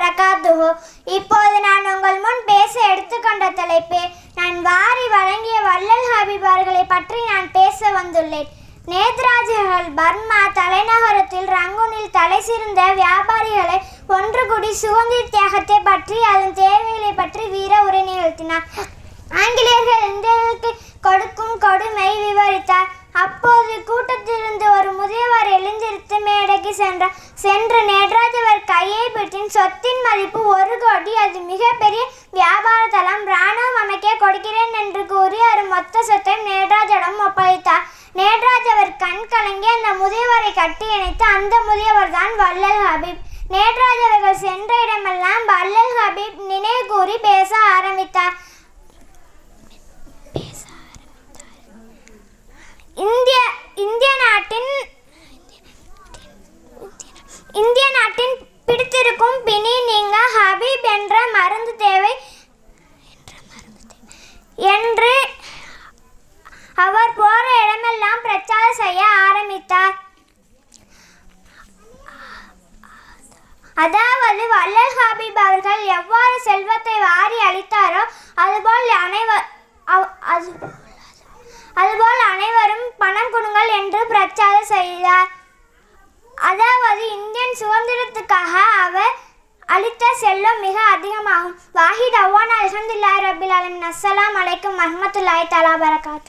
வரகாத்துஹோ இப்போது நான் உங்கள் முன் பேச எடுத்துக்கொண்ட தலைப்பே நான் வாரி வழங்கிய வள்ளல் ஹபீப் அவர்களை பற்றி நான் பேச வந்துள்ளேன். நேத்ராஜர்கள் பர்மா தலைநகரத்தில் ரங்கூனில் தலை சிறந்த வியாபாரிகளை ஒன்று கூடி சுதந்திர தியாகத்தை பற்றி அதன் தேவைகளை பற்றி வீர உரை நிகழ்த்தினார். சென்றார் சென்று நேற்றாஜ் அவர் கையை பிடித்தின் சொத்தின் மதிப்பு ஒரு கோடி அது மிகப்பெரிய வியாபார தளம் இராணுவம் அமைக்க கொடுக்கிறேன் என்று கூறி அவர் மொத்த சொத்தையும் நேற்றாஜிடம் ஒப்படைத்தார். நேற்றாஜ் அவர் கண் கலங்கி அந்த முதியவரை கட்டி இணைத்து அந்த முதியவர் தான் வல்லல் ஹபீப். நேற்றாஜ் அவர்கள் சென்ற இடம் வள்ளல் ஹபீப் நினைவு கூறி பேச ஆரம்பித்தார் இந்திய இந்திய நாட்டின் இந்திய நாட்டின் பிடித்திருக்கும் பிணி நீங்க ஹபீப் என்ற மருந்து தேவை என்று அவர் போற இடமெல்லாம் பிரச்சாரம் செய்ய ஆரம்பித்தார். அதாவது வள்ளல் ஹபீப் அவர்கள் எவ்வாறு செல்வத்தை வாரி அளித்தாரோ அதுபோல் அனைவர் அது அதுபோல் அனைவரும் பணம் கொடுங்கள் என்று பிரச்சாரம் சுதந்திரத்துக்காக அவர் அளித்த செல்லும் மிக அதிகமாகும். வாஹித் அவ்வான் அலமதுல்லாய் ரபில் அலமின் அஸ்ஸலாம் அலைக்கும் மஹமத்துல்லாய் தலா பரகாத்